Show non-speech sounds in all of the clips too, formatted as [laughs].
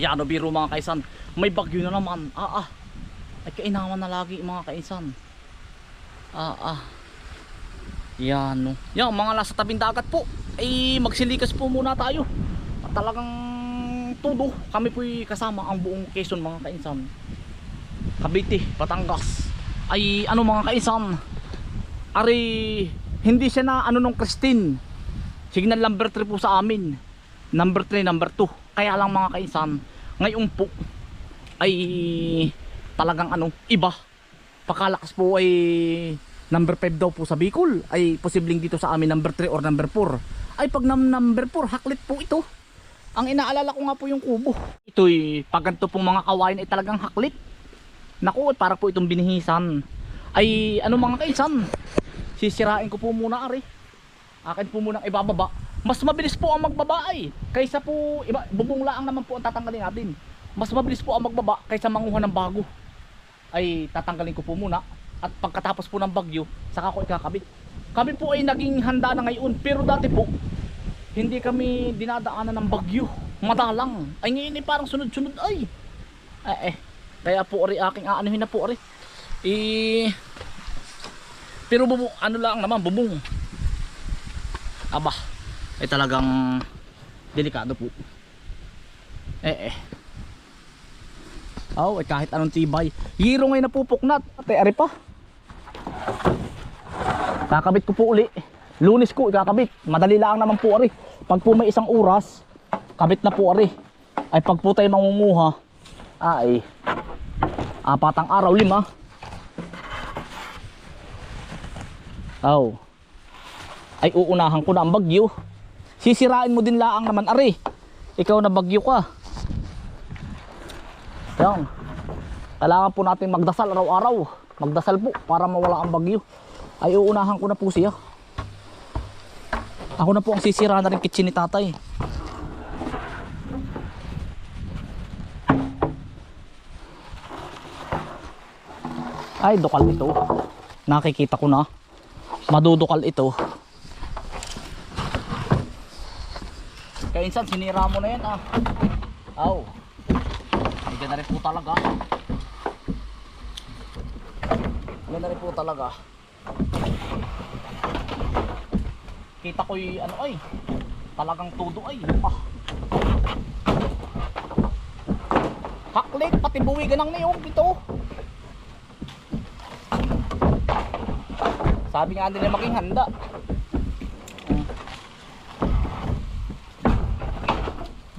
Yan o biro mga kaisan. May bagyo na naman. Ah ah. Ay kainaman na lagi mga kaisan. Ah ah. Yan o. Yan mga nasa tabing dagat po. Ay magsilikas po muna tayo. Talagang todo. Kami po'y kasama ang buong Quezon mga kaisan. Cavite, Batangas. Ay ano mga kaisan. Ari hindi siya na ano nung Christine. Signal number 3 po sa amin. Number 3, number 2. Kaya lang mga kaisan, ngayon po ay talagang ano, iba. Pakalakas po ay number 5 daw po sa Bicol. Ay posibleng dito sa amin number 3 or number 4. Ay pag number 4, haklit po ito. Ang inaalala ko nga po yung kubo. Ito'y pag ganito pong mga kawain ay talagang haklit. Naku, para po itong binihisan. Ay ano mga kaisan, sisirain ko po muna ari. Akin po munang ibababa. Mas mabilis po ang magbaba ay. Kaysa po, iba, bubong naman po ang tatanggalin natin. Mas mabilis po ang magbaba kaysa manguha ng bago. Ay tatanggalin ko po muna. At pagkatapos po ng bagyo, saka ko ikakabit. Kami po ay naging handa na ngayon. Pero dati po, hindi kami dinadaanan ng bagyo. Madalang. Ay ngayon ay parang sunod-sunod ay. Eh eh. Kaya po ori aking aanuhin na po ori. Eh, pero bubong, ano lang naman, bubong. Aba, ay talagang delikado po. Eh eh. Oh, eh, kahit anong tibay. Hiro ngayon napupuknat. Ate, ari pa. Kakabit ko po uli. Lunes ko ikakabit. Madali lang naman po ari. Pag po may isang oras, kabit na po ari. Ay pag po tayo mangunguha, ay apatang araw lima. Oh. Ay uunahan ko na ang bagyo. Sisirain mo din laang naman ari. Ikaw na bagyo ka. Yan. Kailangan po natin magdasal araw-araw. Magdasal po para mawala ang bagyo. Ay uunahan ko na po siya. Ako na po ang sisira na rin kitchen ni tatay. Ay, dukal ito. Nakikita ko na. Madudukal ito. Kaya insan, sinira mo na yan ah. Aw. Ay, ganda rin po talaga. Ganda rin po talaga. Kita ko yung ano ay. Talagang tudo ay. Ah. Haklit, pati buwigan ng niyong ito. Sabi nga nila maging handa.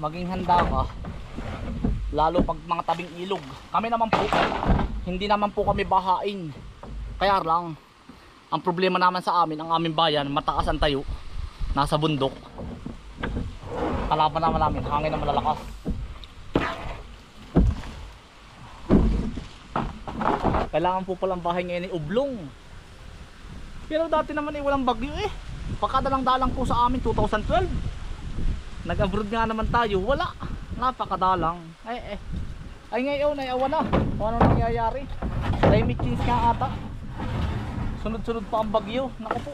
Maging handa ka. Lalo pag mga tabing ilog. Kami naman po, hindi naman po kami bahain. Kaya lang, ang problema naman sa amin, ang aming bayan, mataas ang tayo. Nasa bundok. Kalaban naman namin, hangin na malalakas. Kailangan po palang bahay ngayon ay ublong. Pero dati naman ay walang bagyo eh. Pakadalang-dalang po sa amin 2012. Nag-abroad nga naman tayo, wala. Napakadalang. Eh eh. Ay ngayon ay awan na. Kung ano nangyayari. Climate change nga ata. Sunod-sunod pa ang bagyo. Naku po.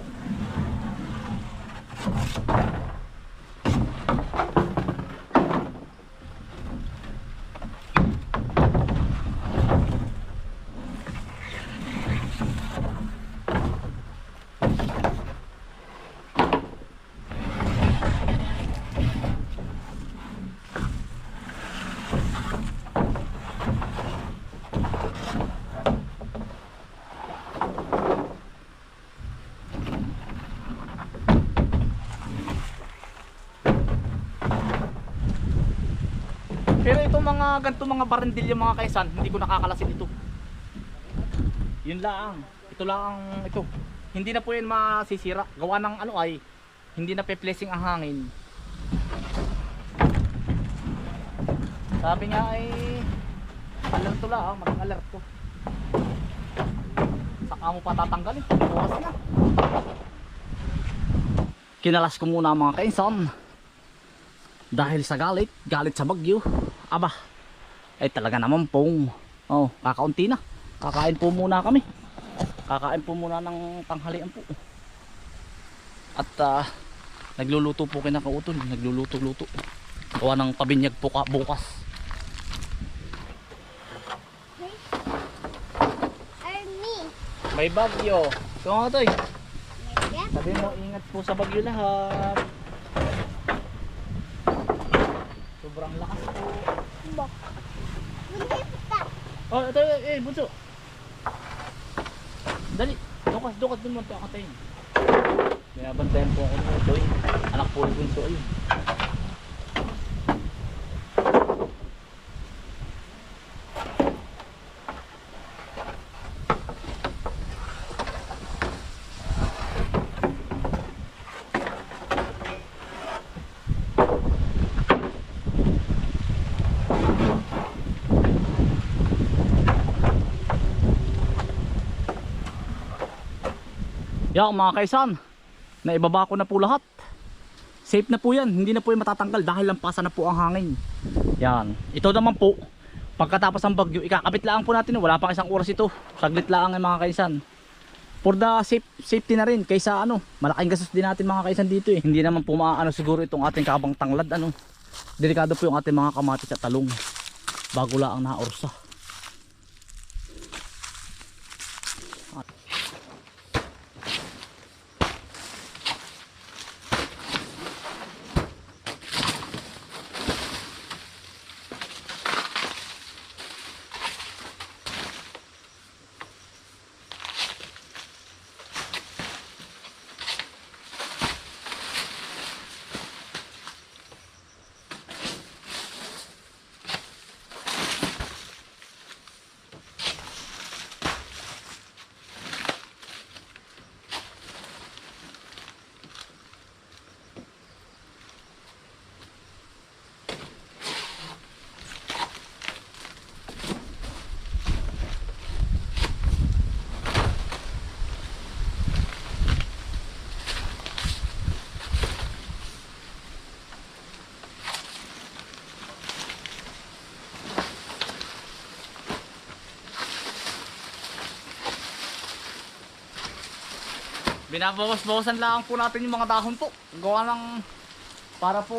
Pero itong mga ganito mga barandilya mga kaisan, hindi ko nakakalasin ito. Yun lang. Ito lang ito. Hindi na po yan masisira. Gawa ng ano ay hindi na pe-placing ang hangin. Sabi nga ay alert to lang, maging alert to. Saka mo pa tatanggalin. Bukas na. Kinalas ko muna mga kaisan. Dahil sa galit, galit sa bagyo aba ay talaga naman pong. Oh, kakaunti na. Kakain po muna kami. Kakain po muna ng tanghalian po. At uh, nagluluto po kinakautol nagluluto-luto. Gawa ng pabinyag po ka bukas. May bagyo. Ito nga toy. Sabi mo ingat po sa bagyo lahat. Sobrang lakas po. Pa. Oh, ito, eh, bunso. Dali. Dukas, dukas dun mo ito akatayin. Binabantayan po ako nito eh. Anak po ni bunso ayun. Yan mga kaisan, naibaba ko na po lahat. Safe na po yan, hindi na po yan matatanggal dahil lampasan na po ang hangin. Yan, ito naman po, pagkatapos ng bagyo, ikakabit lang po natin, wala pang isang oras ito. Saglit lang ang mga kaisan. For the safe, safety na rin, kaysa ano, malaking gastos din natin mga kaisan dito eh. Hindi naman po maaano siguro itong ating kabang tanglad, ano. Delikado po yung ating mga kamatis at talong. Bago lang ang naorsa. Binabawas-bawasan lang po natin yung mga dahon po. Gawa ng para po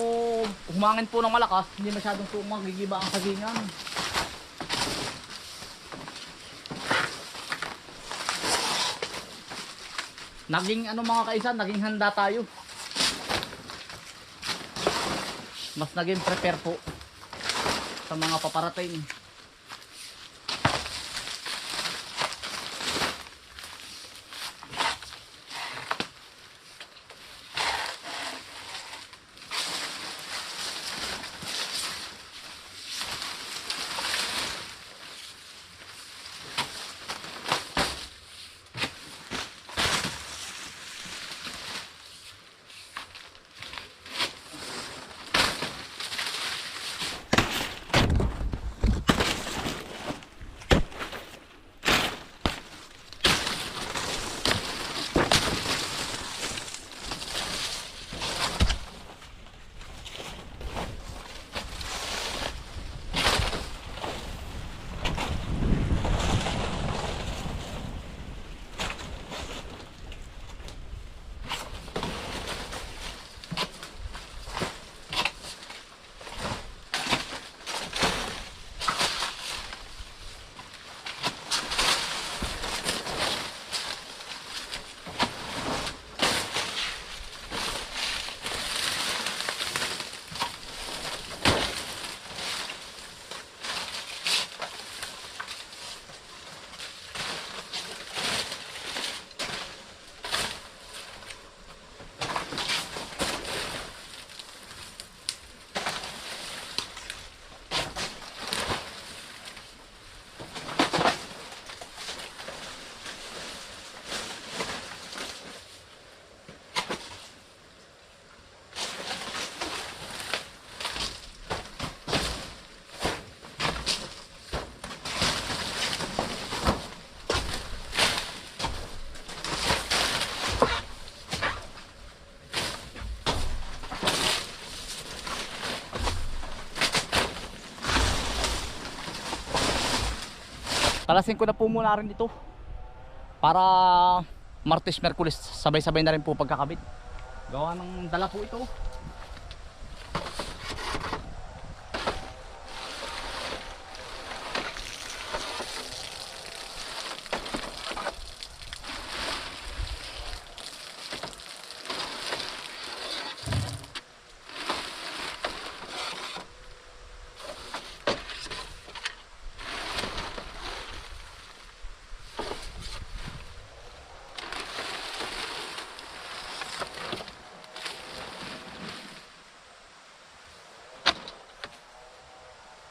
humangin po ng malakas, hindi masyadong po magigiba ang sagingan. Naging ano mga kaisan, naging handa tayo. Mas naging prepare po sa mga paparating. Kalasin ko na po muna rin ito. Para Martes, Merkulis, sabay-sabay na rin po pagkakabit. Gawa ng dala po ito.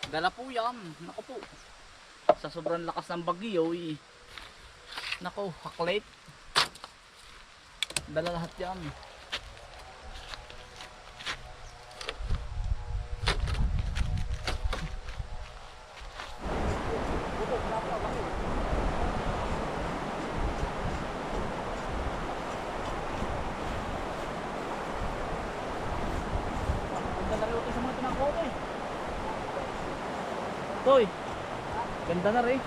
Dala po yan. Nako po. Sa sobrang lakas ng bagyo eh. Nako, haklit. Dala lahat yan. Ganda na rin sa mga tinangkote. Toy. Ganda na rin.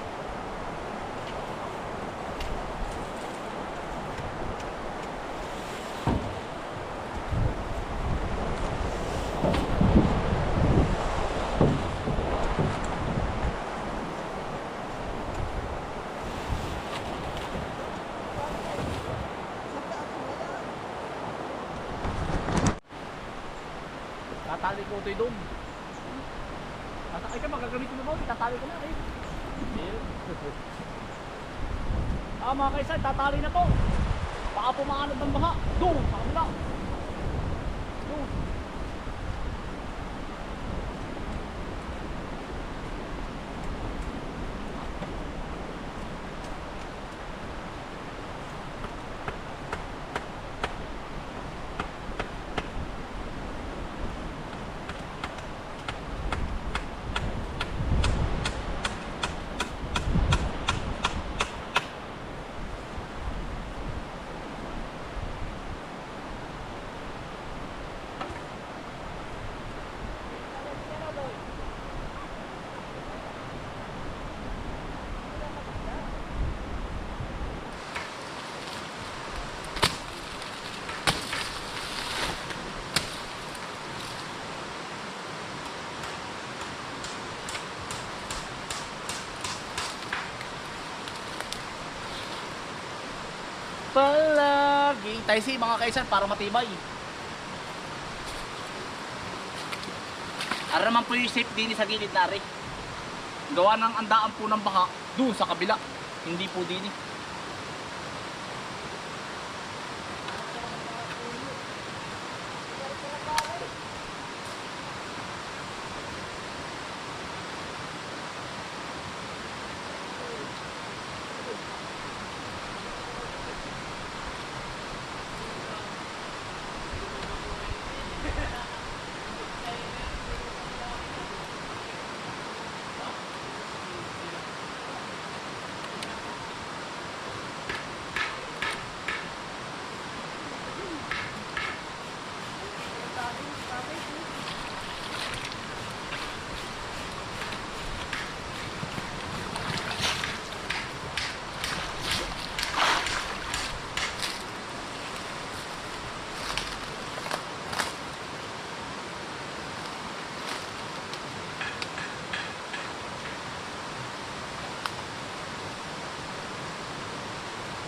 Tatali ko ito doon. Tatay ka, magagamitin mo? Tatali ko na rin. Ah mga kaisan, tatali na to. Baka pumaanod ng baha. Doon, sa kabila. Doon. Palagi. Tayo si mga kaisan para matibay. Ara naman po yung safe din sa gilid na. Gawa ng andaan po ng baha doon sa kabila. Hindi po din eh.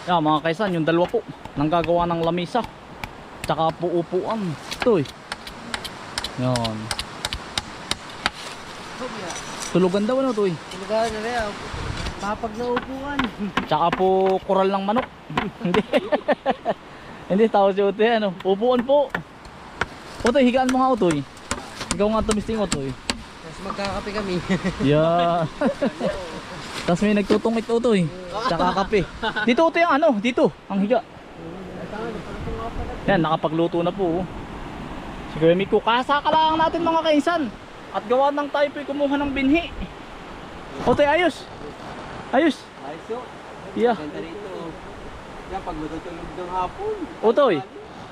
Yan mga kaisan, yung dalawa po nang gagawa ng lamisa. Tsaka po upuan. Ito eh. Yan. Tulugan daw ano to eh. Tulugan na rin. Papag na upuan. [laughs] Tsaka po koral ng manok. [laughs] Hindi. [laughs] Hindi tao si Utoy ano. Upuan po. Utoy, higaan mo nga Utoy. Ikaw nga tumisting Utoy. Tapos magkakape kami. Yeah. Tapos may nagtutungit Utoy. Tsaka kape. Dito Utoy ang ano, dito, ang higa. Yan, nakapagluto na po. oh. Si Kuya Miko, kasaka lang natin mga kainsan. At gawa ng tayo po'y kumuha ng binhi. Utoy, ayos. Ayos. Ayos yun. Yeah. Ganda rito. Yan, pag matutulog ng hapon. Utoy.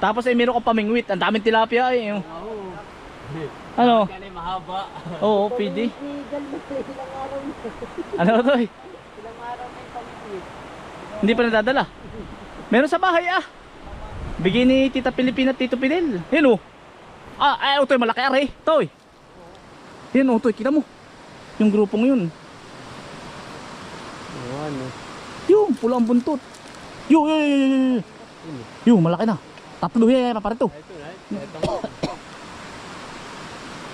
Tapos ay meron ka pamingwit. Ang daming tilapia eh. oh. Oo. Ano? Mahaba. Oo, [laughs] na. Ano to eh? Ilang araw yung pamigit. Hindi pa nadadala. Meron sa bahay ah. Bigay ni Tita Pilipina at Tito Pinel. Yan oh. Ah, ay, utoy, malaki are. Toy. Yan oh, toy, kita mo. Yung grupong yun. Oo, ano. Yung, pula ang buntot. Yung, yung, yung, yung, yung. Yung, malaki na. Tatlo, yan, yan, paparito. Ito na. Ito.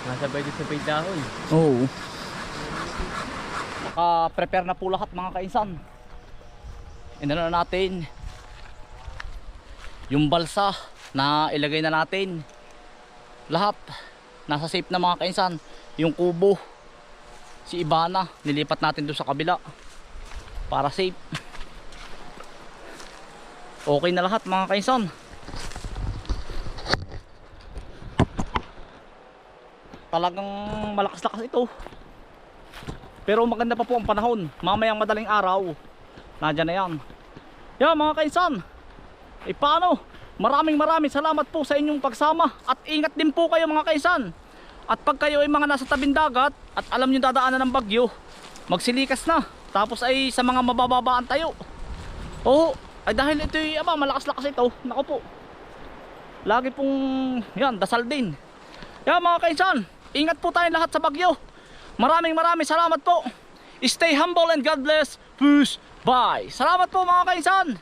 Nasabay din sa pay dahon. Oo. Naka-prepare na po lahat mga kainsan. Inano na natin yung balsa na ilagay na natin. Lahat nasa safe na mga kainsan. Yung kubo. si Ibana nilipat natin doon sa kabila para safe [laughs] okay na lahat mga kainsan talagang malakas-lakas ito. Pero maganda pa po ang panahon. Mamayang madaling araw. Nandyan na yan. Yan mga kainsan. Eh paano? Maraming maraming salamat po sa inyong pagsama. At ingat din po kayo mga kainsan. At pag kayo ay mga nasa tabing dagat at alam nyo dadaanan ng bagyo magsilikas na. Tapos ay sa mga mabababaan tayo. Oo ay dahil ito ay ama malakas-lakas ito. Nako po. Lagi pong yan dasal din. Yan mga kainsan ingat po tayong lahat sa bagyo. Maraming maraming salamat po. Stay humble and God bless. Peace. Bye. Salamat po mga kainsan